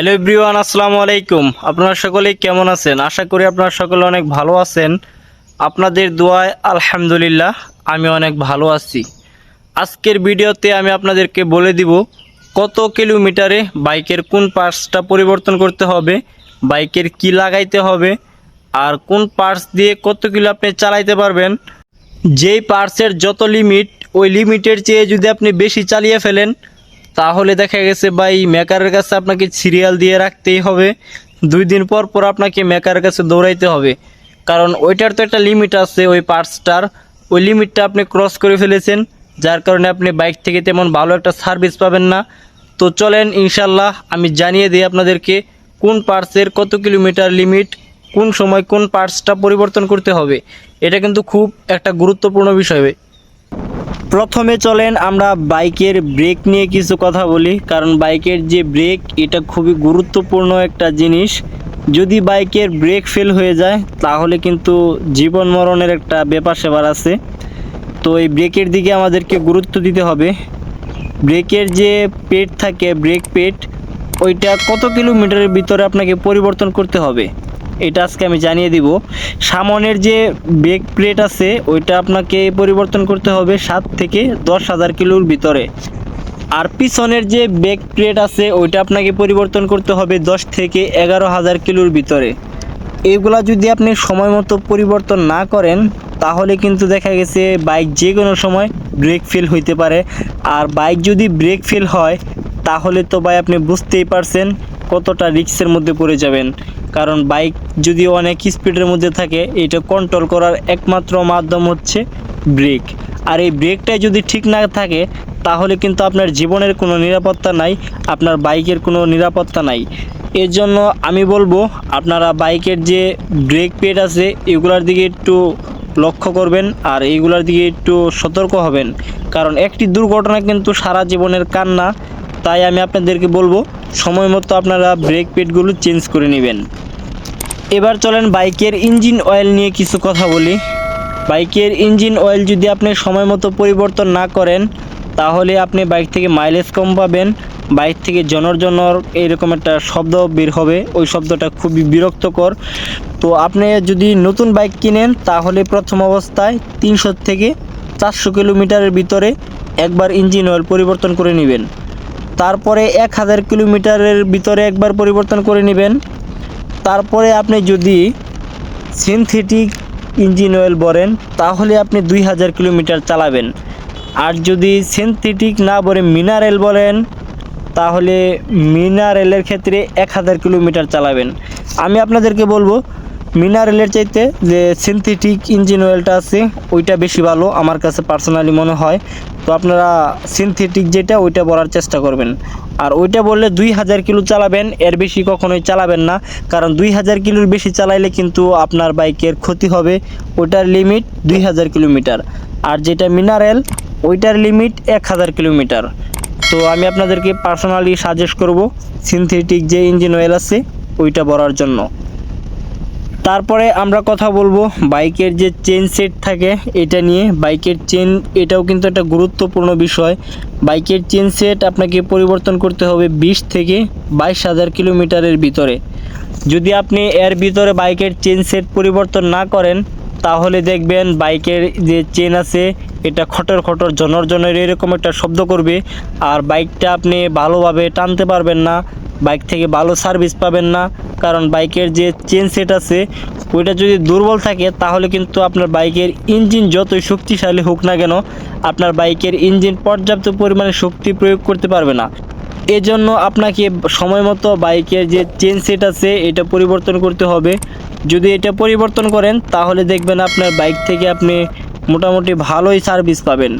Hello everyone আসসালামু আলাইকুম। আপনারা সকলেই কেমন আছেন? আশা করি আপনারা সকলে অনেক ভালো আছেন। আপনাদের দোয়ায় আলহামদুলিল্লাহ, আমি অনেক ভালো আছি। আজকের ভিডিওতে আমি আপনাদেরকে বলে দিব, কত কিলোমিটারে বাইকের কোন পার্টসটা পরিবর্তন করতে হবে, বাইকের কি লাগাইতে হবে, আর কোন পার্টস দিয়ে কত কিলো আপনি চালাইতে পারবেন। যেই পার্টসের যত লিমিট ওই লিমিটের চেয়ে যদি আপনি বেশি চালিয়ে ফেলেন তাহলে দেখা গেছে ভাই মেকারের কাছে আপনাকে সিরিয়াল দিয়ে রাখতেই হবে। দুই দিন পর পর আপনাকে মেকারের কাছে দৌড়াইতে হবে। কারণ ওইটার তো একটা লিমিট আছে ওই পার্টসটার ওই লিমিটটা আপনি ক্রস করে ফেলেছেন, যার কারণে আপনি বাইক থেকে তেমন ভালো একটা সার্ভিস পাবেন না। তো চলেন ইনশাল্লাহ আমি জানিয়ে দিই আপনাদেরকে কোন পার্টসের কত কিলোমিটার লিমিট কোন সময় কোন পার্টসটা পরিবর্তন করতে হবে। এটা কিন্তু খুব একটা গুরুত্বপূর্ণ বিষয়। প্রথমে চলেন আমরা বাইকের ব্রেক নিয়ে কিছু কথা বলি, কারণ বাইকের যে ব্রেক, এটা খুবই গুরুত্বপূর্ণ একটা জিনিস। যদি বাইকের ব্রেক ফেল হয়ে যায়, তাহলে কিন্তু জীবন মরণের একটা ব্যাপার সেবার আছে। তো এই ব্রেকের দিকে আমাদেরকে গুরুত্ব দিতে হবে। ব্রেকের যে পেট থাকে, ব্রেক পেট, ওইটা কত কিলোমিটারের ভিতরে আপনাকে পরিবর্তন করতে হবে? এটা আজকে আমি জানিয়ে দিব। সামনের যে ব্রেক প্লেট আছে, ওইটা আপনাকে পরিবর্তন করতে হবে সাত থেকে দশ হাজার কিলোর ভিতরে। আর পিছনের যে ব্রেক প্লেট আছে, ওইটা আপনাকে পরিবর্তন করতে হবে দশ থেকে এগারো হাজার কিলোর ভিতরে। এগুলা যদি আপনি সময় মতো পরিবর্তন না করেন, তাহলে কিন্তু দেখা গেছে বাইক যে কোনো সময় ব্রেক ফেল হইতে পারে। আর বাইক যদি ব্রেক ফেল হয়, তাহলে তো ভাই আপনি বুঝতেই পারছেন কতটা রিক্সের মধ্যে পড়ে যাবেন? কারণ বাইক যদি অনেক স্পিডের মধ্যে থাকে, এটা কন্ট্রোল করার একমাত্র মাধ্যম হচ্ছে ব্রেক আর এই ব্রেকটাই যদি ঠিক না থাকে, তাহলে কিন্তু আপনার জীবনের কোনো নিরাপত্তা নাই, আপনার বাইকের কোনো নিরাপত্তা নাই। এর জন্য আমি বলব, আপনারা বাইকের যে ব্রেক পেড আছে, এগুলার দিকে একটু লক্ষ্য করবেন, আর এইগুলার দিকে একটু সতর্ক হবেন। কারণ একটি দুর্ঘটনা কিন্তু সারা জীবনের কান্না তাই আমি আপনাদেরকে বলব, সময় মতো আপনারা ব্রেক পেডগুলো চেঞ্জ করে নেবেন। এবার চলেন বাইকের ইঞ্জিন অয়েল নিয়ে কিছু কথা বলি। বাইকের ইঞ্জিন অয়েল যদি আপনি সময় মতো পরিবর্তন না করেন, তাহলে আপনি বাইক থেকে মাইলেজ কম পাবেন, বাইক থেকে জনর জনর এইরকম একটা শব্দ বের হবে, ওই শব্দটা খুবই বিরক্তকর। তো আপনি যদি নতুন বাইক কিনেন, তাহলে প্রথম অবস্থায় তিনশো থেকে চারশো কিলোমিটারের ভিতরে একবার ইঞ্জিন অয়েল পরিবর্তন করে নেবেন। তারপরে এক হাজার কিলোমিটারের ভিতরে একবার পরিবর্তন করে নেবেন। তারপরে আপনি যদি সিনথেটিক ইঞ্জিন অয়েল বলেন, তাহলে আপনি দুই হাজার কিলোমিটার চালাবেন। আর যদি সিনথেটিক না বলে মিনারেল বলেন, তাহলে মিনারেলের ক্ষেত্রে এক হাজার কিলোমিটার চালাবেন। আমি আপনাদেরকে বলব মিনারেলের চাইতে যে সিনথেটিক ইঞ্জিন অয়েলটা আছে, ওইটা বেশি ভালো আমার কাছে পার্সোনালি মনে হয়। তো আপনারা সিনথেটিক যেটা, ওইটা বলার চেষ্টা করবেন। আর ওইটা বললে দুই হাজার কিলো চালাবেন, এর বেশি কখনোই চালাবেন না। কারণ দুই হাজার কিলোর বেশি চালাইলে কিন্তু আপনার বাইকের ক্ষতি হবে। ওইটার লিমিট দুই হাজার কিলোমিটার। আর যেটা মিনারেল ওইটার লিমিট এক হাজার কিলোমিটার। তো আমি আপনাদেরকে পার্সোনালি সাজেস্ট করব, সিনথেটিক যে ইঞ্জিন অয়েল আছে, ওইটা ভরার জন্য। তারপরে আমরা কথা বলব বাইকের যে চেন সেট থাকে, এটা নিয়ে। বাইকের চেন এটাও কিন্তু একটা গুরুত্বপূর্ণ বিষয়। বাইকের চেন সেট আপনাকে পরিবর্তন করতে হবে বিশ থেকে বাইশ হাজার কিলোমিটারের ভিতরে। যদি আপনি এর ভিতরে বাইকের চেন সেট পরিবর্তন না করেন, তাহলে দেখবেন বাইকের যে চেন আছে, এটা খটর খটর, জনর জনের এরকম একটা শব্দ করবে। আর বাইকটা আপনি ভালোভাবে টানতে পারবেন না। বাইক থেকে ভালো সার্ভিস পাবেন না। কারণ বাইকের যে চেন সেট আছে, ওইটা যদি দুর্বল থাকে, তাহলে কিন্তু আপনার বাইকের ইঞ্জিন যতই শক্তিশালী হোক না কেন, আপনার বাইকের ইঞ্জিন পর্যাপ্ত পরিমাণে শক্তি প্রয়োগ করতে পারবে না। এজন্য আপনাকে সময় মতো বাইকের যে চেন সেট আছে, এটা পরিবর্তন করতে হবে। যদি এটা পরিবর্তন করেন, তাহলে দেখবেন আপনার বাইক থেকে আপনি মোটামুটি ভালোই সার্ভিস পাবেন।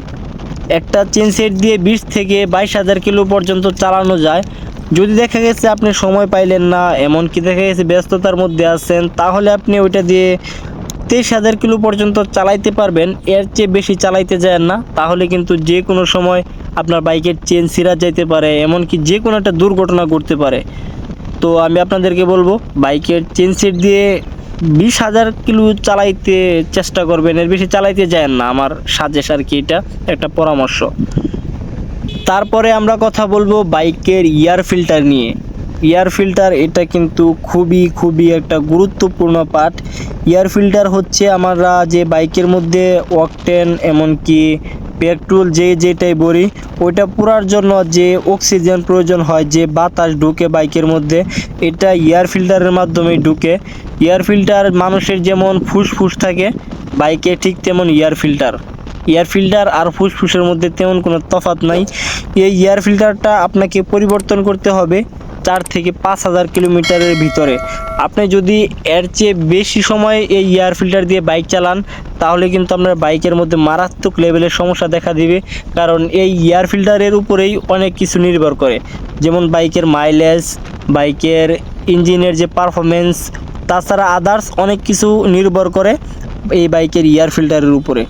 একটা চেন সেট দিয়ে বিশ থেকে বাইশ হাজার কিলো পর্যন্ত চালানো যায়। যদি দেখা গেছে আপনি সময় পাইলেন না, এমনকি দেখা গেছে ব্যস্ততার মধ্যে আছেন, তাহলে আপনি ওইটা দিয়ে তেইশ হাজার কিলো পর্যন্ত চালাইতে পারবেন। এর চেয়ে বেশি চালাইতে যায় না। তাহলে কিন্তু যে কোনো সময় আপনার বাইকের চেন সিরা যাইতে পারে, এমনকি যে কোনো একটা দুর্ঘটনা ঘটতে পারে। তো আমি আপনাদেরকে বলব, বাইকের চেন সিট দিয়ে বিশ হাজার কিলো চালাইতে চেষ্টা করবেন, এর বেশি চালাইতে যায় না। আমার সাজেশ আর কি এটা, একটা পরামর্শ। তারপরে আমরা কথা বলব বাইকের ইয়ার ফিল্টার নিয়ে। এয়ার ফিল্টার এটা কিন্তু খুবই খুবই একটা গুরুত্বপূর্ণ পার্ট এয়ার ফিল্টার হচ্ছে আমরা যে বাইকের মধ্যে অকটেন এমনকি পেট্রোল যে যেটাই বলি, ওইটা পুরার জন্য যে অক্সিজেন প্রয়োজন হয়, যে বাতাস ঢুকে বাইকের মধ্যে, এটা এয়ার ফিল্টারের মাধ্যমে ঢুকে। এয়ার ফিল্টার মানুষের যেমন ফুসফুস থাকে, বাইকে ঠিক তেমন এয়ার ফিল্টার এয়ার ফিল্টার আর ফুসফুসের মধ্যে তেমন কোনো তফাৎ নাই। এই এয়ার ফিল্টারটা আপনাকে পরিবর্তন করতে হবে চার থেকে পাঁচ হাজার কিলোমিটারের ভিতরে। আপনি যদি এর চেয়ে বেশি সময় এই এয়ার ফিল্টার দিয়ে বাইক চালান, তাহলে কিন্তু আপনার বাইকের মধ্যে মারাত্মক লেভেলের সমস্যা দেখা দিবে, কারণ এই এয়ার ফিল্টারের উপরেই অনেক কিছু নির্ভর করে। যেমন বাইকের মাইলেজ বাইকের ইঞ্জিনের যে পারফরমেন্স তাছাড়া আদার্স অনেক কিছু নির্ভর করে এই বাইকের এয়ার ফিল্টারের উপরে।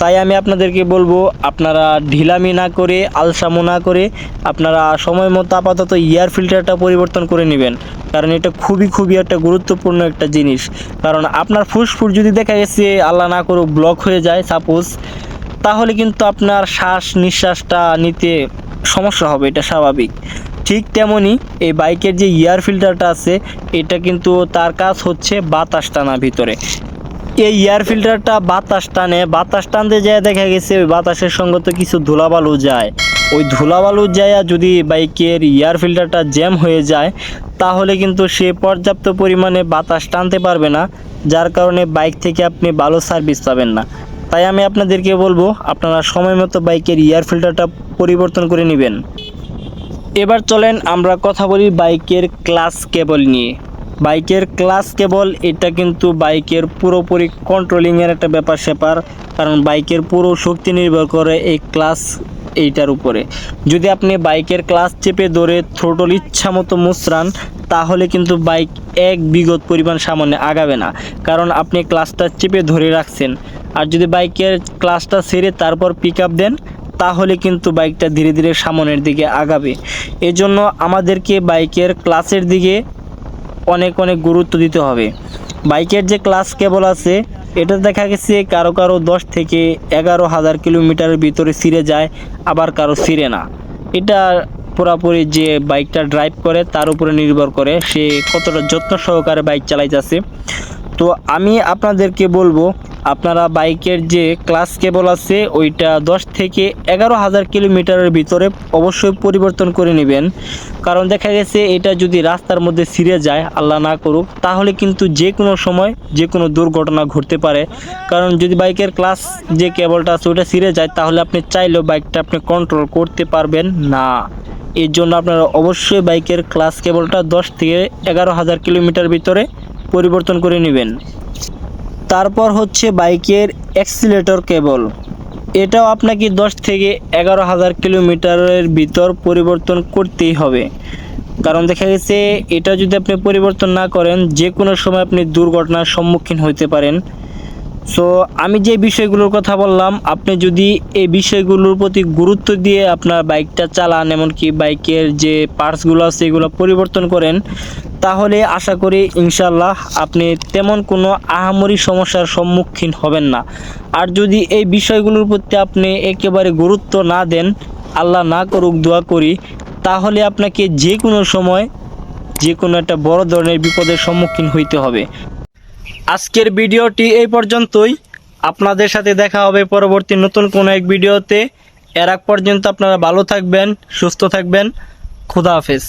তাই আমি আপনাদেরকে বলব, আপনারা ঢিলামি না করে, আলসামো না করে, আপনারা সময় মতো আপাতত এয়ার ফিল্টারটা পরিবর্তন করে নেবেন। কারণ এটা খুবই খুবই একটা গুরুত্বপূর্ণ একটা জিনিস। কারণ আপনার ফুসফুস যদি দেখা গেছে, আল্লাহ না করুক, ব্লক হয়ে যায়, সাপোজ, তাহলে কিন্তু আপনার শ্বাস নিঃশ্বাসটা নিতে সমস্যা হবে, এটা স্বাভাবিক। ঠিক তেমনই এই বাইকের যে এয়ার ফিল্টারটা আছে, এটা কিন্তু তার কাজ হচ্ছে বাতাস টানা ভিতরে। এই এয়ার ফিল্টারটা বাতাস টানে, বাতাস টানতে যায় দেখা গেছে ওই বাতাসের সঙ্গে তো কিছু ধুলাবালু যায়। ওই ধুলাবালু যায় যদি বাইকের এয়ার ফিল্টারটা জ্যাম হয়ে যায়, তাহলে কিন্তু সে পর্যাপ্ত পরিমাণে বাতাস টানতে পারবে না, যার কারণে বাইক থেকে আপনি ভালো সার্ভিস পাবেন না। তাই আমি আপনাদেরকে বলব, আপনারা সময় মতো বাইকের এয়ার ফিল্টারটা পরিবর্তন করে নেবেন। এবার চলেন আমরা কথা বলি বাইকের ক্লাস কেবল নিয়ে। বাইকের ক্লাস কেবল, এটা কিন্তু বাইকের পুরোপুরি কন্ট্রোলিংয়ের একটা ব্যাপার স্যাপার, কারণ বাইকের পুরো শক্তি নির্ভর করে এই ক্লাস এইটার উপরে। যদি আপনি বাইকের ক্লাস চেপে ধরে থ্রোটল ইচ্ছা মতো মুচড়ান, তাহলে কিন্তু বাইক এক বিগত পরিমাণ সামনে আগাবে না। কারণ আপনি ক্লাসটা চেপে ধরে রাখছেন। আর যদি বাইকের ক্লাসটা ছেড়ে তারপর পিক দেন, তাহলে কিন্তু বাইকটা ধীরে ধীরে সামনের দিকে আগাবে। এজন্য আমাদেরকে বাইকের ক্লাসের দিকে অনেক অনেক গুরুত্ব দিতে হবে। বাইকের যে ক্লাস কেবল আছে, এটা দেখা গেছে কারও কারও দশ থেকে এগারো হাজার কিলোমিটারের ভিতরে ছিঁড়ে যায়, আবার কারও ছিঁড়ে না। এটা পুরাপুরি যে বাইকটা ড্রাইভ করে, তার উপরে নির্ভর করে সে কতটা যত্ন সহকারে বাইক চালাইতেছে। তো আমি আপনাদেরকে বলব, আপনারা বাইকের যে ক্লাস কেবল আছে, ওইটা দশ থেকে এগারো হাজার কিলোমিটারের ভিতরে অবশ্যই পরিবর্তন করে নেবেন। কারণ দেখা গেছে, এটা যদি রাস্তার মধ্যে ছিঁড়ে যায়, আল্লাহ না করুক, তাহলে কিন্তু যে কোনো সময় যে কোনো দুর্ঘটনা ঘটতে পারে। কারণ যদি বাইকের ক্লাস যে কেবলটা আছে ওটা ছিঁড়ে যায়, তাহলে আপনি চাইলেও বাইকটা আপনি কন্ট্রোল করতে পারবেন না। এর জন্য আপনারা অবশ্যই বাইকের ক্লাস কেবলটা দশ থেকে এগারো হাজার কিলোমিটার ভিতরে পরিবর্তন করে নেবেন। তারপর হচ্ছে বাইকের অ্যাক্সিলেটর কেবল। এটাও আপনাকে দশ থেকে এগারো হাজার কিলোমিটারের ভিতর পরিবর্তন করতেই হবে। কারণ দেখা গেছে, এটা যদি আপনি পরিবর্তন না করেন যে কোনো সময় আপনি দুর্ঘটনার সম্মুখীন হতে পারেন। সো আমি যে বিষয়গুলোর কথা বললাম, আপনি যদি এই বিষয়গুলোর প্রতি গুরুত্ব দিয়ে আপনার বাইকটা চালান, এমনকি বাইকের যে পার্টসগুলো আছে, এগুলো পরিবর্তন করেন, তাহলে আশা করি ইনশাল্লাহ আপনি তেমন কোনো আহামরি সমস্যার সম্মুখীন হবেন না। আর যদি এই বিষয়গুলোর প্রতি আপনি একেবারে গুরুত্ব না দেন, আল্লাহ না করুক দোয়া করি, তাহলে আপনাকে যে কোনো সময় যে কোনো একটা বড় ধরনের বিপদের সম্মুখীন হইতে হবে। আজকের ভিডিওটি এই পর্যন্তই। আপনাদের সাথে দেখা হবে পরবর্তী নতুন কোনো এক ভিডিওতে। এর আগ পর্যন্ত আপনারা ভালো থাকবেন, সুস্থ থাকবেন। খুদা হাফেজ।